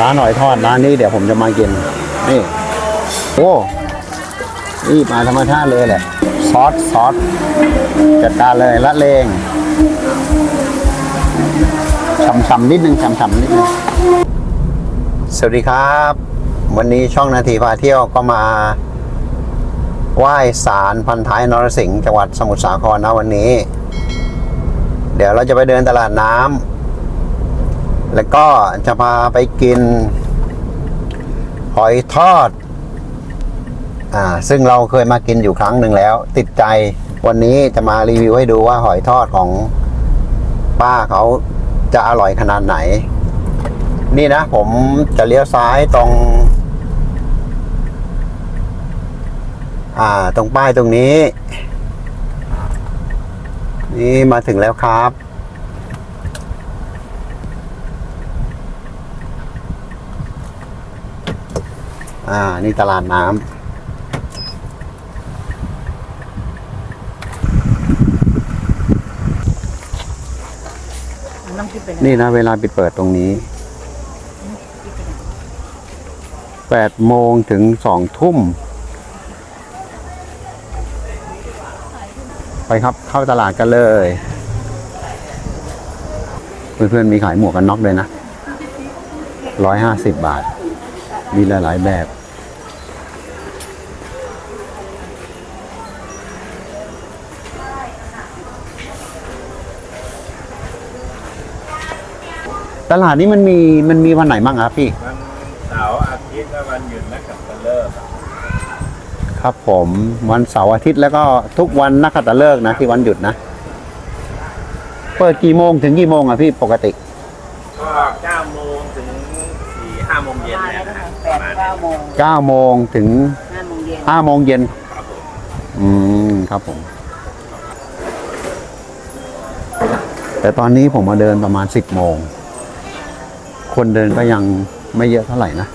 ร้านหอยทอดร้านนี้เดี๋ยวผมจะมากิน นี่โอ้นี่มาธรรมชาติเลยแหละ ซอสซอสจัดการเลยละเลงฉ่ำๆนิดนึงฉ่ำๆนิดนึงสวัสดีครับ วันนี้ช่องนาทีพาเที่ยวก็มาไหว้ศาลพันท้ายนรสิงห์จังหวัดสมุทรสาครนะวันนี้ เดี๋ยวเราจะไปเดินตลาดน้ำ แล้วก็จะพาไปกิน หอยทอด อ่า ซึ่งเราเคยมากินอยู่ครั้งหนึ่งแล้ว ติดใจวันนี้จะมารีวิวให้ดูว่าหอยทอดของป้าเขาจะอร่อยขนาดไหน นี่นะ ผมจะเลี้ยวซ้ายตรง อ่า ตรงป้ายตรงนี้ นี่มาถึงแล้วครับ อ่า นี่ตลาดน้ำน้ำพริกเป็นนี่นะเวลาปิดเปิดตรงนี้แปดโมงถึงสองทุ่ม ไปครับเข้าตลาดกันเลย เพื่อนๆมีขายหมวกกันน็อกเลยนะร้อยห้าสิบบาท มีหลายๆแบบ ตลาดนี้มันมีมันมีวันไหนบ้างครับพี่ วันเสาร์อาทิตย์และวันหยุดนักขัตฤกษ์ครับผมวันเสาร์อาทิตย์แล้วก็ทุกวันนักขัตฤกษ์นะที่วันหยุดนะ เปิดกี่โมงถึงกี่โมงอะพี่ปกติ ก็9โมงถึง4 5โมงเย็นมาเนี่ยแล้วนะนะฮะแปดเก้าโมง9โมงถึงห้าโมงเย็น5โมงเย็น ครับผมอืมครับผม แต่ตอนนี้ผมมาเดินประมาณ 10โมง คนเดินก็ยังไม่เยอะเท่าไหร่นะ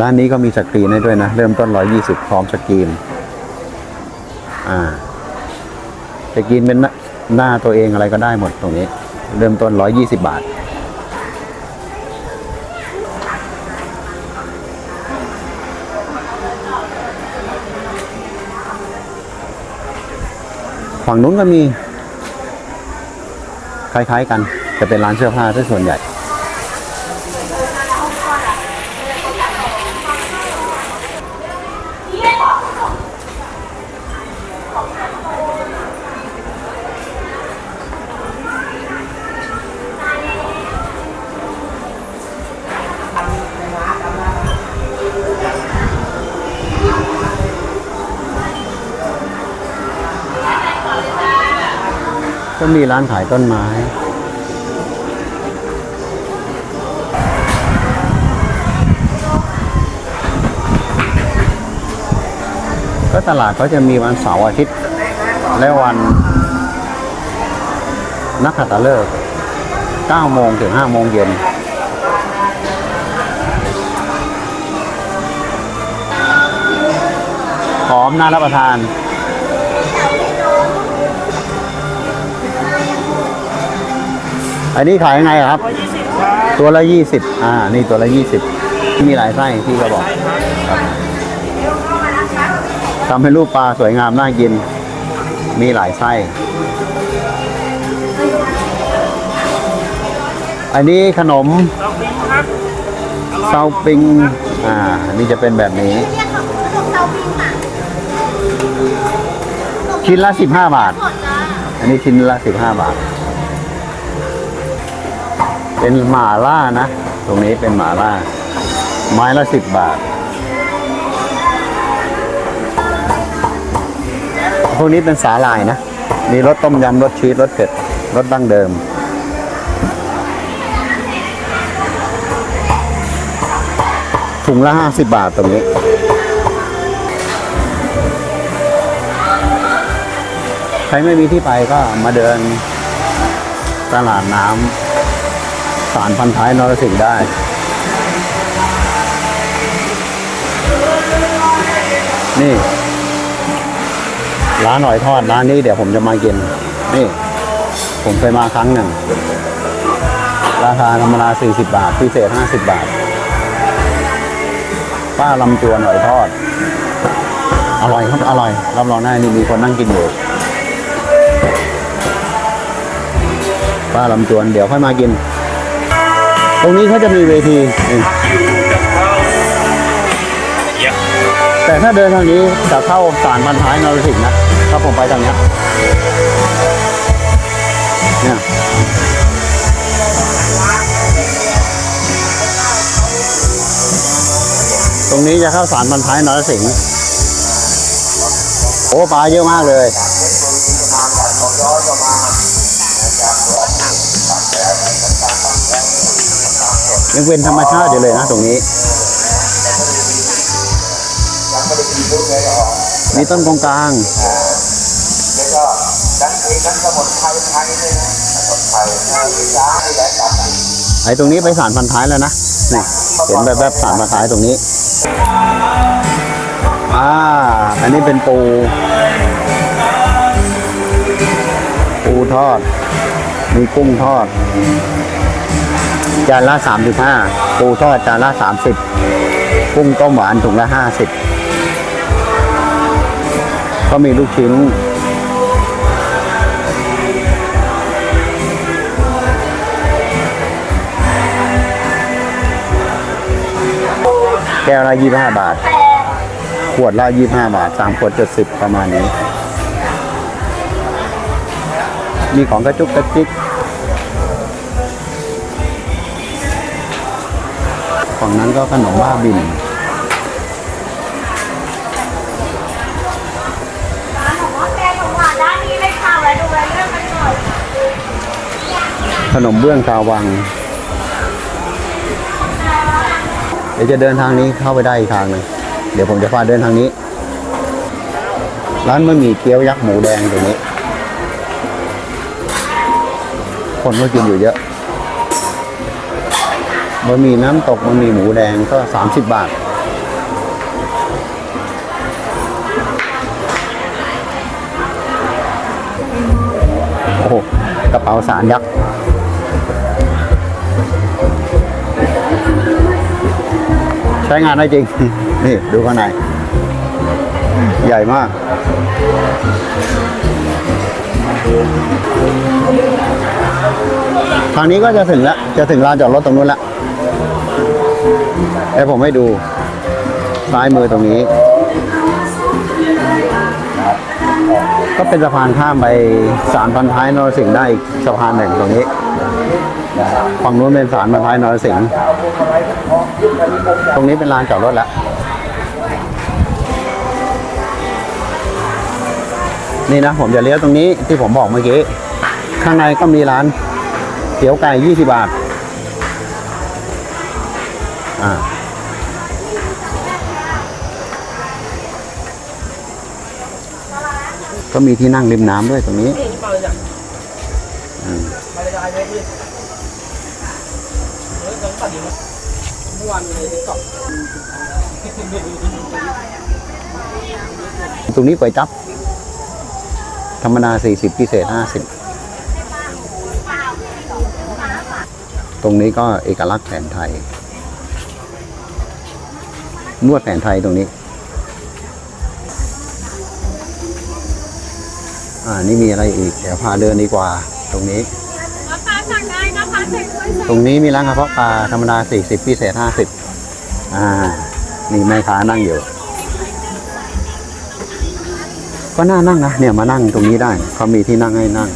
ร้านนี้ก็มีสกรีนให้ด้วยนะ เริ่มต้น 120 พร้อมสกรีน อ่าสกรีนเป็นหน้าตัวเองอะไรก็ได้หมดตรงนี้ เริ่มต้น 120 บาทฝั่งนู้นก็มี คล้าย ๆ กัน จะเป็นร้านเสื้อผ้าซะส่วนใหญ่ ก็มีร้านขายต้นไม้ ก็ตลาดเขาจะมีวันเสาร์อาทิตย์ และวันนักขัตฤกษ์9โมงถึง5โมงเย็นหอมน่ารับประทาน อันนี้ขายยังไงครับ ตัวละยี่สิบอ่า นี่ตัวละยี่สิบมีหลายไส้พี่ก็บอกทำให้รูปปลาสวยงามน่ากิน มีหลายไส้ อันนี้ขนมเซาปิง อ่า นี่จะเป็นแบบนี้ชิ้นละสิบห้าบาท อันนี้ชิ้นละสิบห้าบาท เป็นหมาล่านะ ตรงนี้เป็นหมาล่า ไม้ละสิบบาท พวกนี้เป็นสาหร่ายนะ มีรสต้มยำรสชีสรสเผ็ดรสดั้งเดิม ถุงละห้าสิบบาทตรงนี้ใครไม่มีที่ไปก็มาเดินตลาดน้ำ สารพันท้ายนรสิงห์ได้ นี่ ร้านหอยทอดร้านนี้เดี๋ยวผมจะมากิน นี่ ผมเคยมาครั้งหนึ่ง ราคาธรรมดา40 บาท พิเศษ 50 บาท ป้าลำจวนหอยทอด อร่อยครับ อร่อยรับรองได้นี่มีคนนั่งกินอยู่ป้าลำจวนเดี๋ยวค่อยมากิน ตรงนี้เขาจะมีเวทีแต่ถ้าเดินทางนี้จะเข้าสารพันท้ายนรสิงห์นะถ้าผมไปทางนี้เนี่ยตรงนี้จะเข้าสารพันท้ายนรสิงห์โอ้ปลาเยอะมากเลย ยังเป็นธรรมชาติอยู่เลยนะตรงนี้ มีต้นกงกลางแล้วก็ดันเองนั้นสมุนไพรไทยด้วยนะสมุนไพรยาให้แหละจับไอ้ตรงนี้ไปสารพันท้ายแล้วนะนี่เห็นแบบแบบสารพันท้ายตรงนี้อ่าอันนี้เป็นปู ปูทอด มีกุ้งทอด จานละสามสิบห้าปูทอดจานละสามสิบกุ้งต้มหวานถุงละห้าสิบก็มีลูกชิ้นแก้วละยี่ห้าบาท ขวดละยี่ห้าบาทสามขวดเจ็ดสิบประมาณนี้ มีของกระจุกกระจิก ฝั่งนั้นก็ขนมบ้าบินร้านของว่าแกของหวานด้านนี้เลยค่ะแวะดูแวะเรื่อยขนมเบื้องชาววัง เดี๋ยวจะเดินทางนี้เข้าไปได้อีกทางหนึ่งเดี๋ยวผมจะพาเดินทางนี้ ร้านบะหมี่เกี๊ยวยักษ์หมูแดงตรงนี้ คนก็กินอยู่เยอะ บะหมี่น้ำตกบะหมี่หมูแดงก็สามสิบบาท โอ้โห กระเป๋าสารยักษ์ใช้งานได้จริง นี่ดูข้างใน ใหญ่มากทางนี้ก็จะถึงแล้ว จะถึงลานจอดรถตรงนู้นแล้ว ให้ผมให้ดูซ้ายมือตรงนี้ ก็เป็นสะพานข้ามไปสารพันท้ายนรสิงห์ได้อีกสะพานหนึ่งตรงนี้ฝั่งนู้นเป็นสารพันท้ายนรสิงห์ตรงนี้เป็นลานจอดรถแล้วนี่นะผมจะเลี้ยวตรงนี้ที่ผมบอกเมื่อกี้ ข้างในก็มีร้านเตี๋ยวไก่ 20 บาท อ่าก็มีที่นั่งริมน้ำด้วยตรงนี้อืมตรงนี้ก๋วยจับ ธรรมดา 40 พิเศษ 50 ตรงนี้ก็เอกลักษณ์แผนไทย นวดแผนไทยตรงนี้ อ่า นี่มีอะไรอีก เดี๋ยวพาเดินดีกว่า ตรงนี้ราคาสั่งได้นะคะเซ็นด้วยตรงนี้มีร้านกระเพาะปลาธรรมดา 40 พิเศษ 50 อ่า นี่แม่ค้านั่งอยู่ ก็น่านั่งนะ เนี่ยมานั่งตรงนี้ได้ เขามีที่นั่งให้นั่ง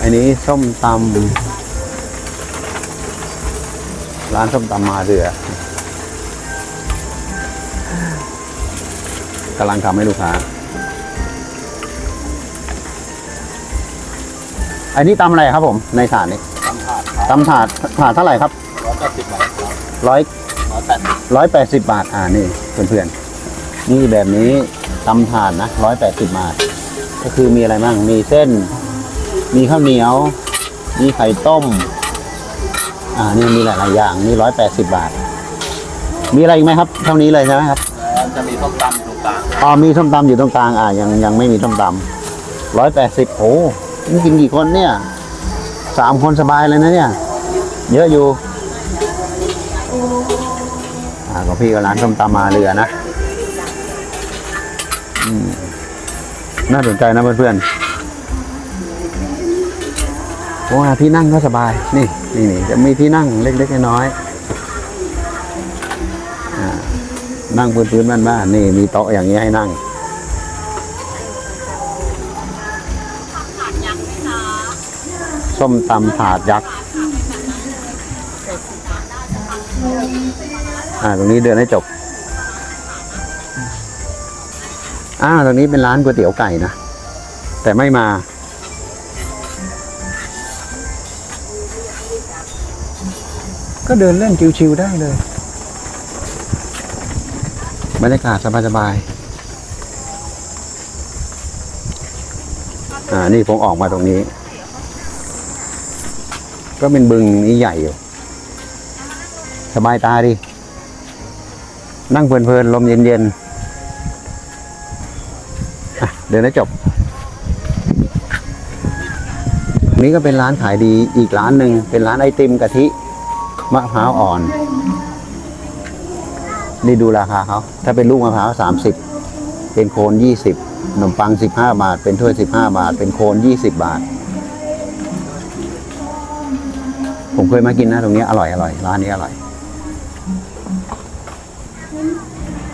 อันนี้ส้มตำ ร้านส้มตำมาเรือกำลังทำให้ลูกค้า อันนี้ตำอะไรครับผมในถาดนี้ตำถาดถาดเท่าไหร่ครับร้อยร้อยแปดสิบบาท อ่านี่เพื่อนๆ นี่แบบนี้ตำถาดนะร้อยแปดสิบบาท ก็คือมีอะไรบ้าง มีเส้น มีข้าวเหนียว มีไข่ต้ม อ่านี่มีหลายๆอย่างนี่ร้อยแปดสิบบาท มีอะไรอีกไหมครับ เท่านี้เลยใช่ไหมครับจะมีส้มตำอยู่อ๋อมีส้มตำอยู่ตรงกลางอะยังยังไม่มีส้มตำร้อยแปดสิบโอ้นี่กินกี่คนเนี่ยสามคนสบายเลยนะเนี่ย เยอะอยู่อ่าของพี่ก็ร้านส้มตำมาเรือนะอืมน่าสนใจนะเพื่อนๆโอ้หาที่นั่งก็สบายนี่ นี่นี่จะมีที่นั่งเล็กๆน้อยๆอ่านั่งพื้นๆบ้านๆนี่มีโต๊ะอย่างนี้ให้นั่งส้มตำถาดยักษ์อ่า ตรงนี้เดินให้จบ อ่า ตรงนี้เป็นร้านก๋วยเตี๋ยวไก่นะ แต่ไม่มา ก็เดินเล่นชิวๆได้เลย บรรยากาศสบายๆอ่า นี่ผมออกมาตรงนี้ ก็เป็นบึงนี้ใหญ่อยู่ สบายตาดิ นั่งเพลินๆ ลมเย็นๆ เดินให้จบนี่ก็เป็นร้านขายดีอีกร้านหนึ่งเป็นร้านไอติมกะทิ มะพร้าวอ่อน นี่ดูราคาเขาถ้าเป็นลูกมะพร้าวสามสิบเป็นโคนยี่สิบขนมปังสิบห้าบาท เป็นถ้วยสิบห้าบาท เป็นโคนยี่สิบบาท ผมเคยมากินนะ ตรงนี้อร่อยอร่อยร้านนี้อร่อย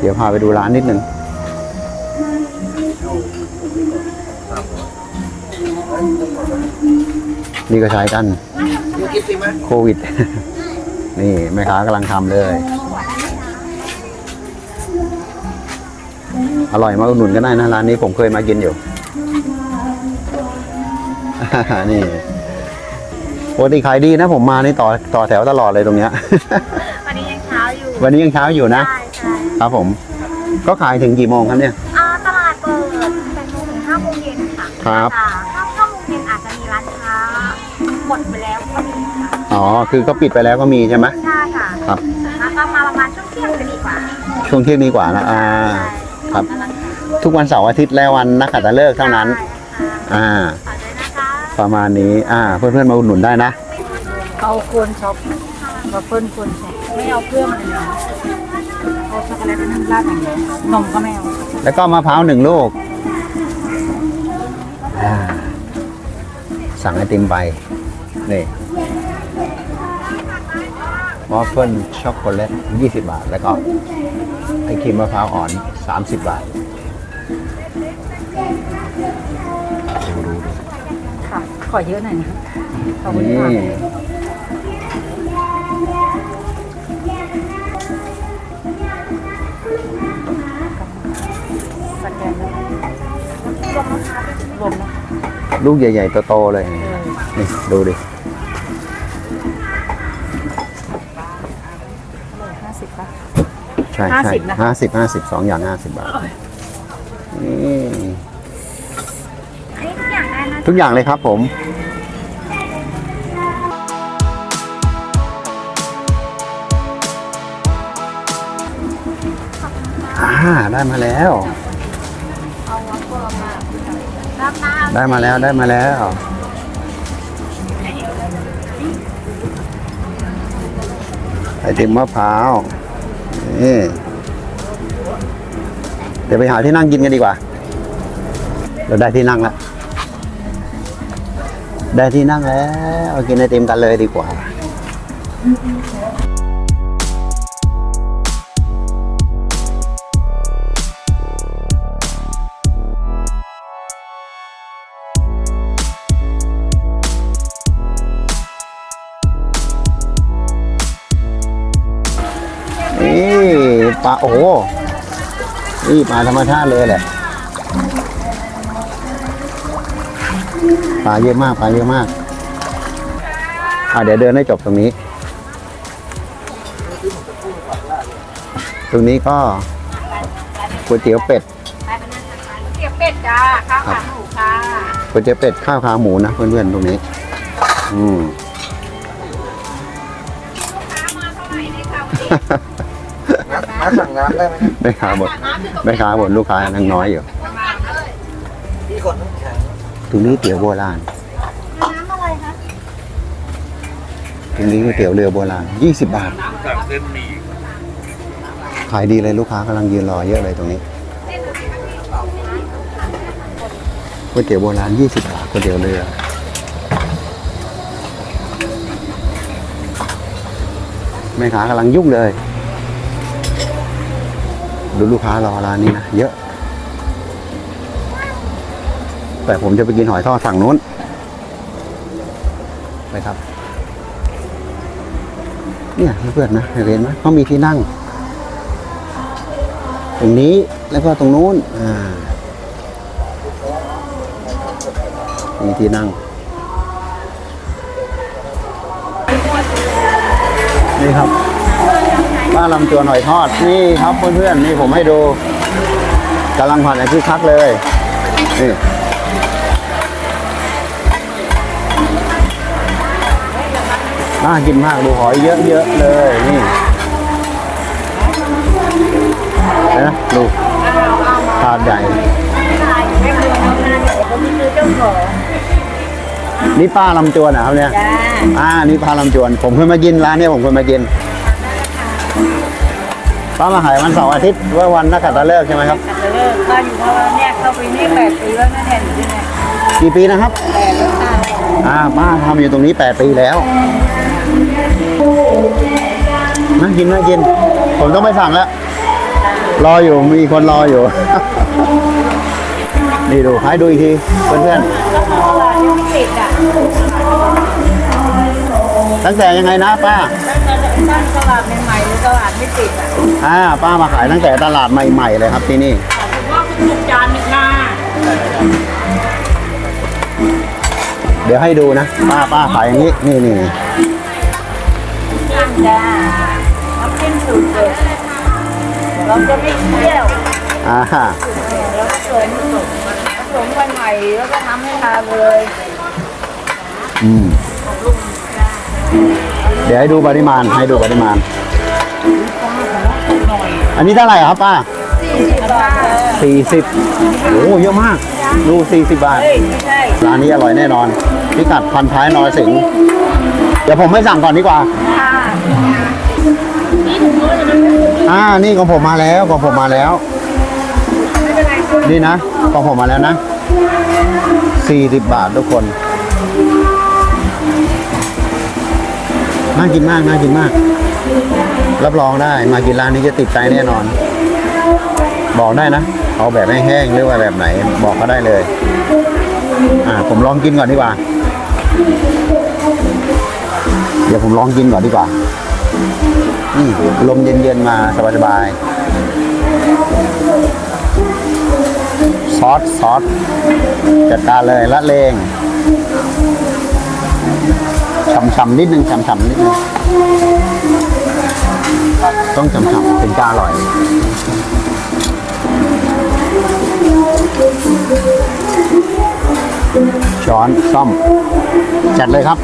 เดี๋ยวพาไปดูร้านนิดนึงนี่ก็ใช้กันโควิด นี่แม่ค้ากำลังทำเลย อร่อยมาอุดหนุนก็ได้นะร้านนี้ผมเคยมากินอยู่ นี่ปกติขายดีนะผมมานี่ต่อต่อแถวตลอดเลยตรงเนี้ย วันนี้ยังเช้าอยู่วันนี้ยังเช้าอยู่นะ ใช่ใช่ครับผม ก็ขายถึงกี่โมงครับเนี่ย อ่าตลาดเปิดแปดโมงถึงห้าโมงเย็นค่ะครับอ่าห้าห้ อ๋อ คือก็ปิดไปแล้วก็มีใช่ไหมใช่ค่ะครับ แล้วก็มาประมาณช่วงเที่ยงจะดีกว่าช่วงเที่ยงดีกว่านะอ่า ครับกำลังทุกวันเสาร์อาทิตย์และวันนักขัตฤกษ์เท่านั้นใช่ค่ะอ่าฝากด้วยนะคะประมาณนี้ อ่า เพื่อนๆมาอุดหนุนได้นะ เอาควรช็อปบัฟเฟิลควรช็อปไม่เอาเครื่องอะไรเลยเอาช็อกโกแลตนั่นราดอย่างเดียวนมก็ไม่เอาแล้วก็มะพร้าวหนึ่งลูก อ่า สั่งไอติมไปนี่ มอฟเฟิลช็อกโกแลต20 บาท แล้วก็ไอครีมมะพร้าวอ่อน 30 บาทดูดูดูค่ะ ขอเยอะหน่อยนะขอบคุณนี่ค่ะสแกนนะรวมนะคะลูกใหญ่ ๆ โต ๆ เลยเออนี่ ดูดิ ใช่ใช่50นะคะห้าสิบห้าสิบสองอย่างห้าสิบบาทนี่อันนี้ทุกอย่างได้นะทุกอย่างเลยครับผม อ่า ได้มาแล้ว รับน้ำได้มาแล้วได้มาแล้ว ไอติมมะพร้าว นี่เดี๋ยวไปหาที่นั่งกินกันดีกว่า เราได้ที่นั่งแล้ว ได้ที่นั่งแล้ว กินไอติมกันเลยดีกว่า โอ้โหนี่ปลาธรรมชาติเลยแหละปลาเยอะมากปลาเยอะมากอ่าเดี๋ยวเดินให้จบตรงนี้ ตรงนี้ก็ก๋วยเตี๋ยวเป็ดเกี๊ยวเป็ดจ้าข้าวขาหมูค่ะก๋วยเตี๋ยวเป็ดข้าวขาหมูนะเพื่อนๆตรงนี้ อืมมาเสั่งน้ำได้ไหมครับไม่ค้าบนไม่ค้าบนลูกค้ายังน้อยอยู่พี่คนน้ำแข็งตรงนี้เตี๋ยวโบราณน้ำอะไรคะตรงนี้ก๋วยเตี๋ยวเรือโบราณ20 บาทสั่งเส้นหมี่ขายดีเลยลูกค้ากำลังยืนรอเยอะเลยตรงนี้ก๋วยเตี๋ยวโบราณ20 บาทก๋วยเตี๋ยวเรือแม่ค้ากำลังยุ่งเลย ดูลูกค้ารอร้านนี้นะเยอะ แต่ผมจะไปกินหอยทอดฝั่งนู้นไปครับ เนี่ยเพื่อนๆนะเห็นไหมเขามีที่นั่ง ตรงนี้แล้วก็ตรงนู้นอ่ามีที่นั่งนี่ครับบ้านลำตัวหน่อยทอดนี่ครับเพื่อนๆนี่ผมให้ดูกำลังผัดอย่างคึกคักเลยนี่น่ากินมากดูหอยเยอะๆเลยนี่เห็นะดูถาดใหญ่ไม่เมืองน้ำหน้าเดี๋ยวผมซื้อเจ้าของนี่ป้าลำจวนนะครับเนี่ยจ้าอ่านี่ป้าลำจวน ผมเคยมากินร้านเนี้ผมเคยมากิน ป้ามาขายวันเสาร์อาทิตย์ว่าวันนักขัตฤกษ์ใช่ไหมครับขัดเลิกบ้านอยู่เพราะว่าเนี่ยเข้าไปนี่แปดปีแล้วนะเนี่ยอยู่ที่เนี่ยกี่ปีนะครับแปดแล้วค่ะอ่าป้าทำอยู่ตรงนี้แปดปีแล้วน่ากินน่ากิน ผมต้องไปสั่งแล้ว รออยู่มีคนรออยู่ นี่ดูให้ดูอีกทีเพื่อนตลาดยังไม่ปิดอะๆตั้งแต่ยังไงนะป้าตั้ง ตลาดใหม่ๆหรือตลาดไม่ปิดอะอ่าป้ามาขายตั้งแต่ตลาดใหม่ ๆ เลยครับที่นี่ว่าคุณถูกจานหนึ่งหน้าเดี๋ยวให้ดูนะ ป้าป้าขายอย่างนี้ นี่นี่จ้าน้ำจิ้มสูตรเด็ดเราจะไม่เที่ยวอ่าแล้วก็ผสมผสมวันใหม่แล้วก็ทำให้ทานเลย อืม เดี๋ยวให้ดูปริมาณให้ดูปริมาณ อันนี้เท่าไหร่ครับป้าสี่สิบบาทสี่สิบโอ้เยอะมาก ดูสี่สิบบาทเฮ้ยไม่ใช่ร้านนี้อร่อยแน่นอน พิกัดพันท้ายนรสิงห์เดี๋ยวผมไม่สั่งก่อนดีกว่าค่ะอ่า นี่ของผมมาแล้วของผมมาแล้ว นี่นะของผมมาแล้วนะสี่สิบบาททุกคน น่ากินมากน่ากินมาก รับรองได้มากินร้านนี้จะติดใจแน่นอน บอกได้นะ เอาแบบแห้งๆหรือว่าแบบไหน บอกก็ได้เลย อ่า ผมลองกินก่อนดีกว่า เดี๋ยวผมลองกินก่อนดีกว่าอืมลมเย็นๆมาสบายๆซอสซอสจัดการเลยละเลง ฉ่ำๆนิดนึงฉ่ำๆนิดนึงต้องฉ่ำๆถึงจะอร่อยช้อนซ่อมจัดเลยครับ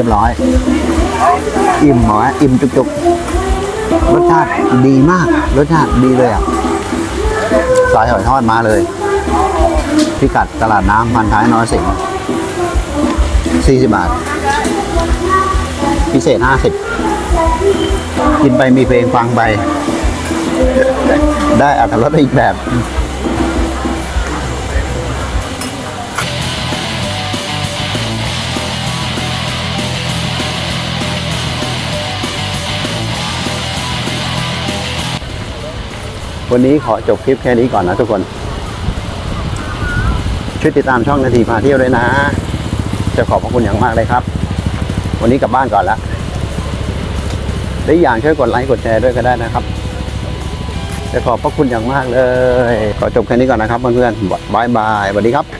รียบร้อย อิ่มหมออิ่มจุกๆรสชาติดีมาก รสชาติดีเลยอะสายหอยทอดมาเลยพิกัดตลาดน้ำพันท้ายนรสิงห์40 บาท พิเศษ 50 กินไปมีเพลงฟังไป ได้อัตรสอีกแบบ วันนี้ขอจบคลิปแค่นี้ก่อนนะทุกคน ช่วยติดตามช่องนาทีพาเที่ยวด้วยนะ จะขอบพระคุณอย่างมากเลยครับ วันนี้กลับบ้านก่อนละและอีกอย่างช่วยกดไลค์กดแชร์ด้วยก็ได้นะครับ จะขอบพระคุณอย่างมากเลย ขอจบแค่นี้ก่อนนะครับเพื่อนๆบายบายสวัสดีครับ